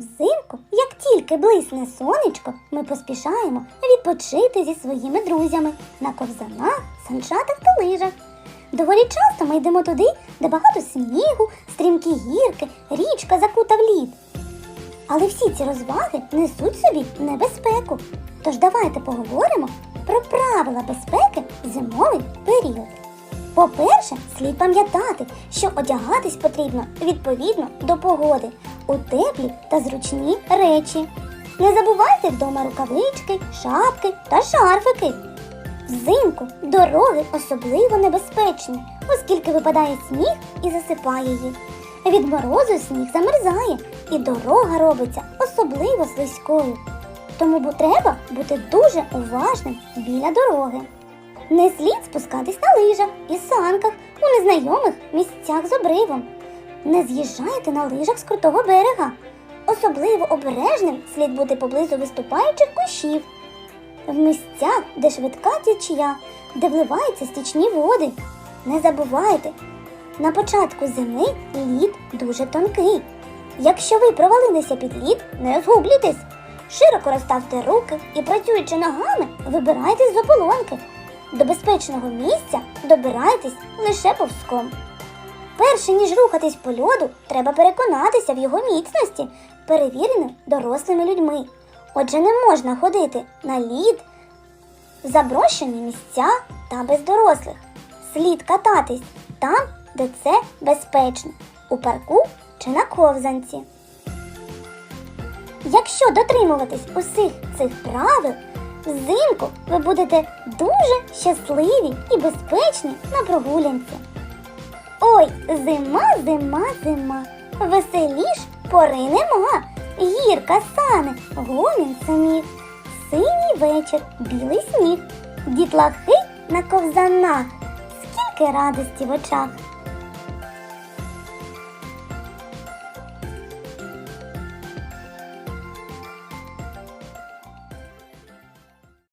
Взимку, як тільки блисне сонечко, ми поспішаємо відпочити зі своїми друзями на ковзанах, санчатах та лижах. Доволі часто ми йдемо туди, де багато снігу, стрімкі гірки, річка закута в лід. Але всі ці розваги несуть собі небезпеку. Тож давайте поговоримо про правила безпеки в зимовий період. По-перше, слід пам'ятати, що одягатись потрібно відповідно до погоди у теплі та зручні речі. Не забувайте вдома рукавички, шапки та шарфики. Взимку дороги особливо небезпечні, оскільки випадає сніг і засипає їх. Від морозу сніг замерзає, і дорога робиться особливо слизькою. Тому треба бути дуже уважним біля дороги. Не слід спускатись на лижах і санках у незнайомих місцях з обривом. Не з'їжджайте на лижах з крутого берега. Особливо обережним слід бути поблизу виступаючих кущів. В місцях, де швидка течія, де вливаються стічні води. Не забувайте, на початку зими лід дуже тонкий. Якщо ви провалилися під лід, не згублітесь. Широко розставте руки і, працюючи ногами, вибирайтесь з ополонки. До безпечного місця добирайтесь лише повзком. Перше ніж рухатись по льоду, треба переконатися в його міцності, перевіреним дорослими людьми. Отже, не можна ходити на лід, в заброшені місця та без дорослих. Слід кататись там, де це безпечно, у парку чи на ковзанці. Якщо дотримуватись усіх цих правил, взимку ви будете дуже щасливі і безпечні на прогулянці. Ой, зима, зима, зима, веселіш пори нема. Гірка сани, гомін саміх, синій вечір, білий сніг, дітлахи на ковзанах, скільки радості в очах.